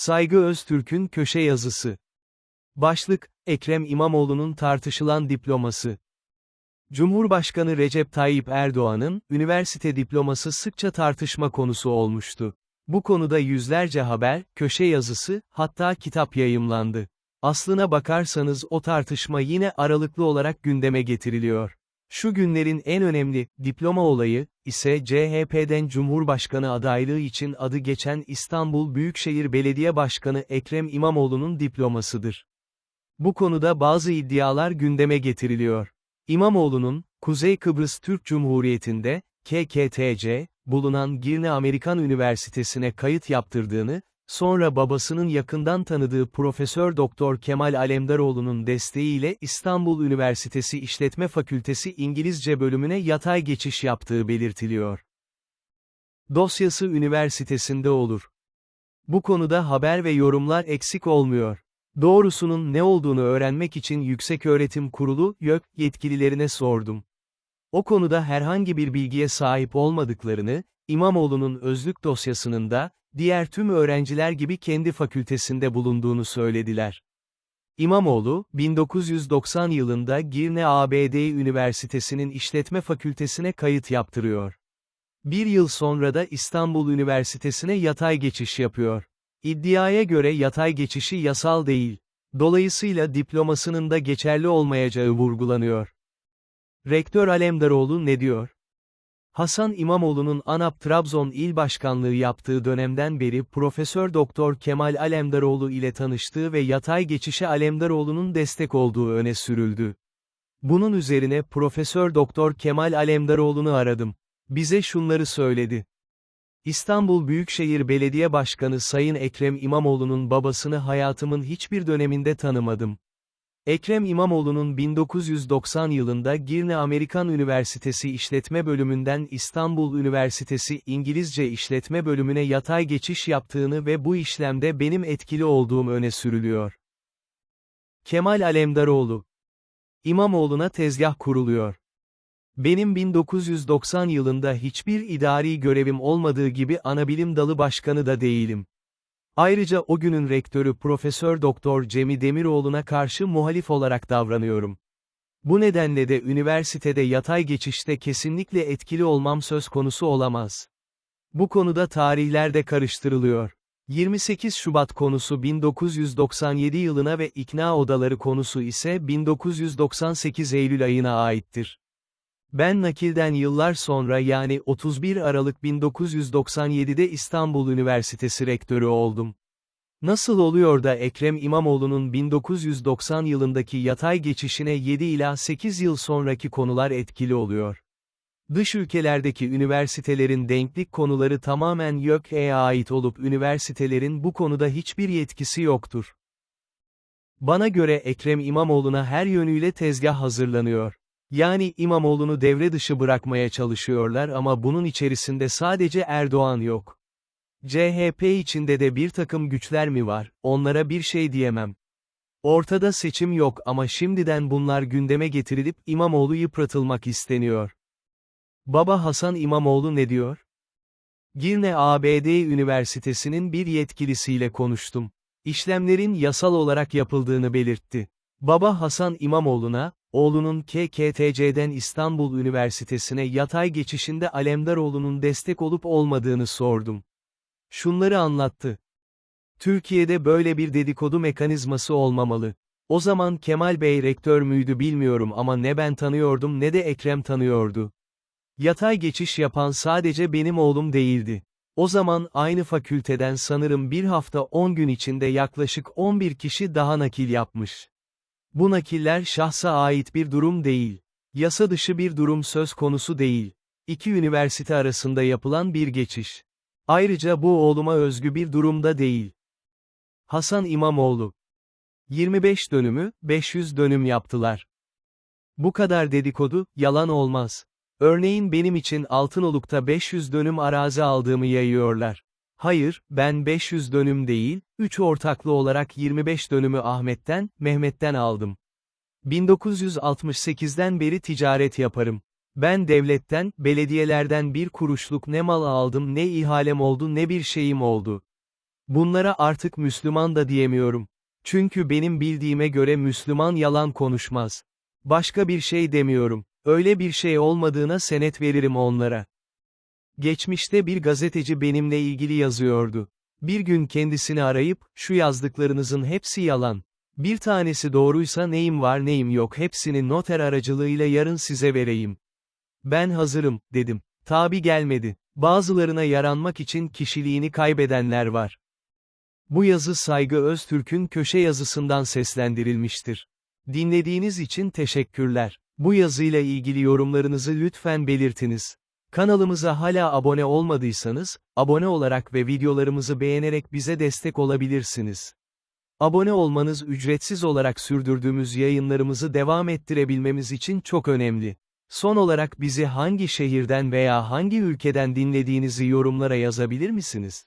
Saygı Öztürk'ün köşe yazısı. Başlık, Ekrem İmamoğlu'nun tartışılan diploması. Cumhurbaşkanı Recep Tayyip Erdoğan'ın, üniversite diploması sıkça tartışma konusu olmuştu. Bu konuda yüzlerce haber, köşe yazısı, hatta kitap yayımlandı. Aslına bakarsanız o tartışma yine aralıklı olarak gündeme getiriliyor. Şu günlerin en önemli, diploma olayı, ise CHP'den Cumhurbaşkanı adaylığı için adı geçen İstanbul Büyükşehir Belediye Başkanı Ekrem İmamoğlu'nun diplomasıdır. Bu konuda bazı iddialar gündeme getiriliyor. İmamoğlu'nun, Kuzey Kıbrıs Türk Cumhuriyeti'nde, KKTC, bulunan Girne Amerikan Üniversitesi'ne kayıt yaptırdığını, sonra babasının yakından tanıdığı Profesör Doktor Kemal Alemdaroğlu'nun desteğiyle İstanbul Üniversitesi İşletme Fakültesi İngilizce bölümüne yatay geçiş yaptığı belirtiliyor. Dosyası üniversitesinde olur. Bu konuda haber ve yorumlar eksik olmuyor. Doğrusunun ne olduğunu öğrenmek için Yükseköğretim Kurulu, YÖK, yetkililerine sordum. O konuda herhangi bir bilgiye sahip olmadıklarını, İmamoğlu'nun özlük dosyasının da, diğer tüm öğrenciler gibi kendi fakültesinde bulunduğunu söylediler. İmamoğlu, 1990 yılında Girne ABD Üniversitesi'nin işletme fakültesine kayıt yaptırıyor. Bir yıl sonra da İstanbul Üniversitesi'ne yatay geçiş yapıyor. İddiaya göre yatay geçişi yasal değil. Dolayısıyla diplomasının da geçerli olmayacağı vurgulanıyor. Rektör Alemdaroğlu ne diyor? Hasan İmamoğlu'nun ANAP Trabzon İl Başkanlığı yaptığı dönemden beri Profesör Doktor Kemal Alemdaroğlu ile tanıştığı ve yatay geçişe Alemdaroğlu'nun destek olduğu öne sürüldü. Bunun üzerine Profesör Doktor Kemal Alemdaroğlu'nu aradım. Bize şunları söyledi. İstanbul Büyükşehir Belediye Başkanı Sayın Ekrem İmamoğlu'nun babasını hayatımın hiçbir döneminde tanımadım. Ekrem İmamoğlu'nun 1990 yılında Girne Amerikan Üniversitesi İşletme Bölümünden İstanbul Üniversitesi İngilizce İşletme Bölümüne yatay geçiş yaptığını ve bu işlemde benim etkili olduğum öne sürülüyor. Kemal Alemdaroğlu İmamoğlu'na tezgah kuruluyor. Benim 1990 yılında hiçbir idari görevim olmadığı gibi anabilim dalı başkanı da değilim. Ayrıca o günün rektörü Profesör Doktor Cemi Demiroğlu'na karşı muhalif olarak davranıyorum. Bu nedenle de üniversitede yatay geçişte kesinlikle etkili olmam söz konusu olamaz. Bu konuda tarihler de karıştırılıyor. 28 Şubat konusu 1997 yılına ve ikna odaları konusu ise 1998 Eylül ayına aittir. Ben nakilden yıllar sonra yani 31 Aralık 1997'de İstanbul Üniversitesi rektörü oldum. Nasıl oluyor da Ekrem İmamoğlu'nun 1990 yılındaki yatay geçişine 7 ila 8 yıl sonraki konular etkili oluyor? Dış ülkelerdeki üniversitelerin denklik konuları tamamen YÖK'e ait olup üniversitelerin bu konuda hiçbir yetkisi yoktur. Bana göre Ekrem İmamoğlu'na her yönüyle tezgah hazırlanıyor. Yani İmamoğlu'nu devre dışı bırakmaya çalışıyorlar ama bunun içerisinde sadece Erdoğan yok. CHP içinde de bir takım güçler mi var, onlara bir şey diyemem. Ortada seçim yok ama şimdiden bunlar gündeme getirilip İmamoğlu yıpratılmak isteniyor. Baba Hasan İmamoğlu ne diyor? Girne ABD Üniversitesi'nin bir yetkilisiyle konuştum. İşlemlerin yasal olarak yapıldığını belirtti. Baba Hasan İmamoğlu'na, oğlunun KKTC'den İstanbul Üniversitesi'ne yatay geçişinde Alemdaroğlu'nun destek olup olmadığını sordum. Şunları anlattı. Türkiye'de böyle bir dedikodu mekanizması olmamalı. O zaman Kemal Bey rektör müydü bilmiyorum ama ne ben tanıyordum ne de Ekrem tanıyordu. Yatay geçiş yapan sadece benim oğlum değildi. O zaman aynı fakülteden sanırım bir hafta 10 gün içinde yaklaşık 11 kişi daha nakil yapmış. Bu nakiller şahsa ait bir durum değil. Yasa dışı bir durum söz konusu değil. İki üniversite arasında yapılan bir geçiş. Ayrıca bu oğluma özgü bir durumda değil. Hasan İmamoğlu 25 dönümü, 500 dönüm yaptılar. Bu kadar dedikodu, yalan olmaz. Örneğin benim için Altınoluk'ta 500 dönüm arazi aldığımı yayıyorlar. Hayır, ben 500 dönüm değil, 3 ortaklı olarak 25 dönümü Ahmet'ten, Mehmet'ten aldım. 1968'den beri ticaret yaparım. Ben devletten, belediyelerden bir kuruşluk ne mal aldım ne ihalem oldu ne bir şeyim oldu. Bunlara artık Müslüman da diyemiyorum. Çünkü benim bildiğime göre Müslüman yalan konuşmaz. Başka bir şey demiyorum. Öyle bir şey olmadığına senet veririm onlara. Geçmişte bir gazeteci benimle ilgili yazıyordu. Bir gün kendisini arayıp, şu yazdıklarınızın hepsi yalan. Bir tanesi doğruysa neyim var neyim yok hepsini noter aracılığıyla yarın size vereyim. Ben hazırım, dedim. Tabi gelmedi. Bazılarına yaranmak için kişiliğini kaybedenler var. Bu yazı Saygı Öztürk'ün köşe yazısından seslendirilmiştir. Dinlediğiniz için teşekkürler. Bu yazıyla ilgili yorumlarınızı lütfen belirtiniz. Kanalımıza hala abone olmadıysanız, abone olarak ve videolarımızı beğenerek bize destek olabilirsiniz. Abone olmanız ücretsiz olarak sürdürdüğümüz yayınlarımızı devam ettirebilmemiz için çok önemli. Son olarak bizi hangi şehirden veya hangi ülkeden dinlediğinizi yorumlara yazabilir misiniz?